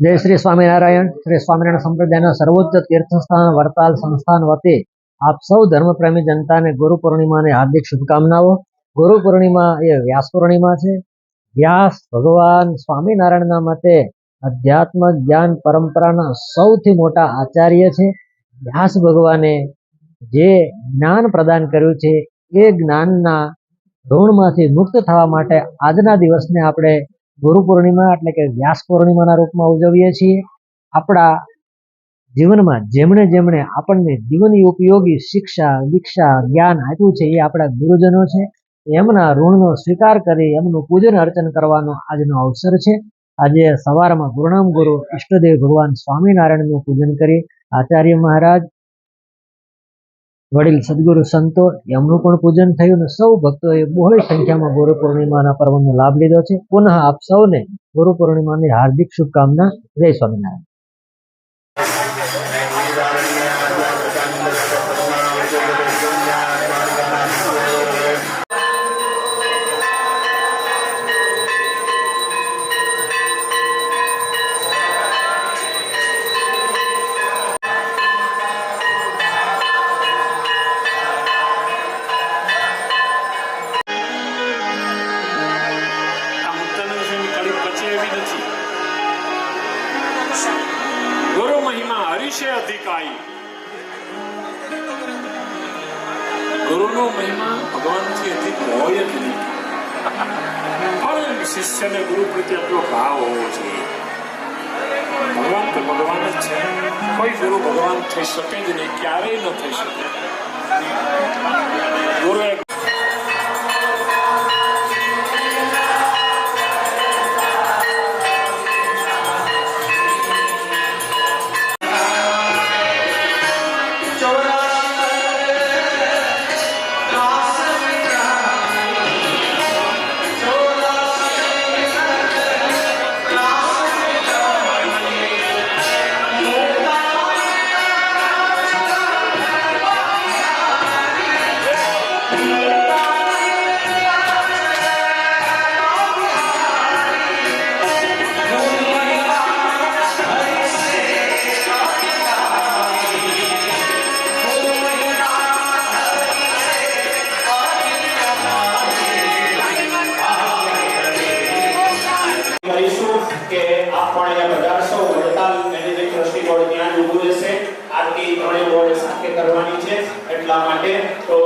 જય શ્રી સ્વામિનારાયણ. શ્રી સ્વામિનારાયણ સંપ્રદાયના સર્વોચ્ચ તીર્થસ્થાન વડતાલ સંસ્થાન વતી આપ સૌ ધર્મપ્રેમી જનતાને ગુરુ પૂર્ણિમાની હાર્દિક શુભકામનાઓ. ગુરુ પૂર્ણિમા એ વ્યાસ પૂર્ણિમા છે. વ્યાસ ભગવાન સ્વામિનારાયણના મતે અધ્યાત્મ જ્ઞાન પરંપરાના સૌથી મોટા આચાર્ય છે. વ્યાસ ભગવાને જે જ્ઞાન પ્રદાન કર્યું છે, એ જ્ઞાનના ઋણમાંથી મુક્ત થવા માટે આજના દિવસને આપણે ગુરુ પૂર્ણિમા એટલે કે વ્યાસ પૂર્ણિમાના રૂપમાં ઉજવીએ છીએ. આપણા જીવનમાં જેમણે જેમણે આપણને જીવન ઉપયોગી શિક્ષા, દીક્ષા, જ્ઞાન આપ્યું છે એ આપણા ગુરુજનો છે. એમના ઋણનો સ્વીકાર કરી એમનું પૂજન અર્ચન કરવાનો આજનો અવસર છે. આજે સવારમાં ગુરુનામ ગુરુ ઈષ્ટદેવ ભગવાન સ્વામિનારાયણનું પૂજન કરી આચાર્ય મહારાજ વડીલ સદગુરુ સંતો, એમનું પણ પૂજન થયું અને સૌ ભક્તોએ બહોળી સંખ્યામાં ગુરુ પૂર્ણિમાના પર્વનો લાભ લીધો છે. પુનઃ આપ સૌને ગુરુ પૂર્ણિમાની હાર્દિક શુભકામના. જય સ્વામિનારાયણ. મહિમા હરિશે અધિકાઈ ગુરુનો મહિમા ભગવાનથી અધિક હોય જ નહીં. પણ શિષ્યને ગુરુ પ્રત્યે એટલો ભાવ હોવો જોઈએ. ભગવાન તો ભગવાન જ છે. કોઈ ગુરુ ભગવાન થઈ શકે જ નહીં, ક્યારેય ન થઈ શકે. એટલા માટે તો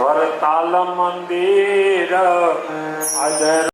વરતાલ મંદિર